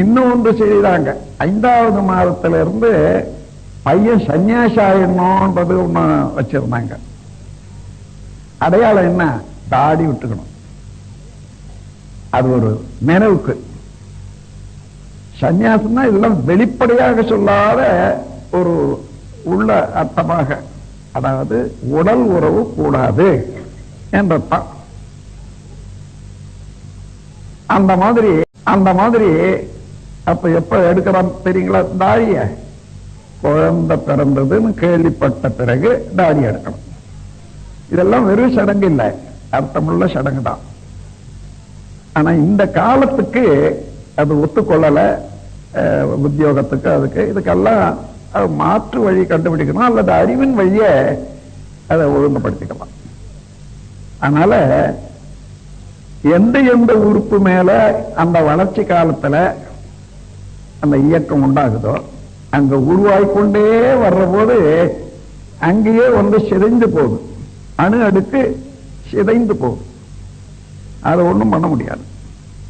இன்னும் ஒன்று செய்தாங்க ஐந்தாவது மாதத்துல இருந்து பையன் சன்னியாசி ஆயிடணும்ன்றது ஒண்ணு வச்சிருந்தாங்க. அடையாளம் என்ன? தாடி விட்டுக்கணும். அது ஒரு நினைவுக்கு சந்நியாசம்னா இதெல்லாம் வெளிப்படையாக சொல்லாத ஒரு உள்ள அர்த்தமாக. அதாவது உடல் உறவு கூடாது என்றத்தான் அந்த மாதிரி அந்த மாதிரி அப்ப எப்ப எடுக்கிறான் தெரியுங்களா? தாடிய குழந்தை பிறந்ததுன்னு கேள்விப்பட்ட பிறகு தாடி எடுக்கணும். இதெல்லாம் வெறும் சடங்கு இல்லை. அர்த்தமுள்ள சடங்கு தான். ஆனா இந்த காலத்துக்கு அது ஒத்துக்கொள்ளல. உத்தியோகத்துக்கு அதுக்கு. இதுக்கெல்லாம் மாற்று வழி கண்டுபிடிக்கணும். அல்லது அறிவின் வழிய அதை ஒழுங்குபடுத்திக்கலாம். அதனால எந்த எந்த உறுப்பு மேல அந்த வளர்ச்சி காலத்துல அந்த இயக்கம் உண்டாகுதோ அங்க உருவாய்கொண்டே வர்ற போது அங்கேயே வந்து சிதைந்து போகுது அணு அடுக்கு சிதைந்து போகும். அதை ஒண்ணும் பண்ண முடியாது.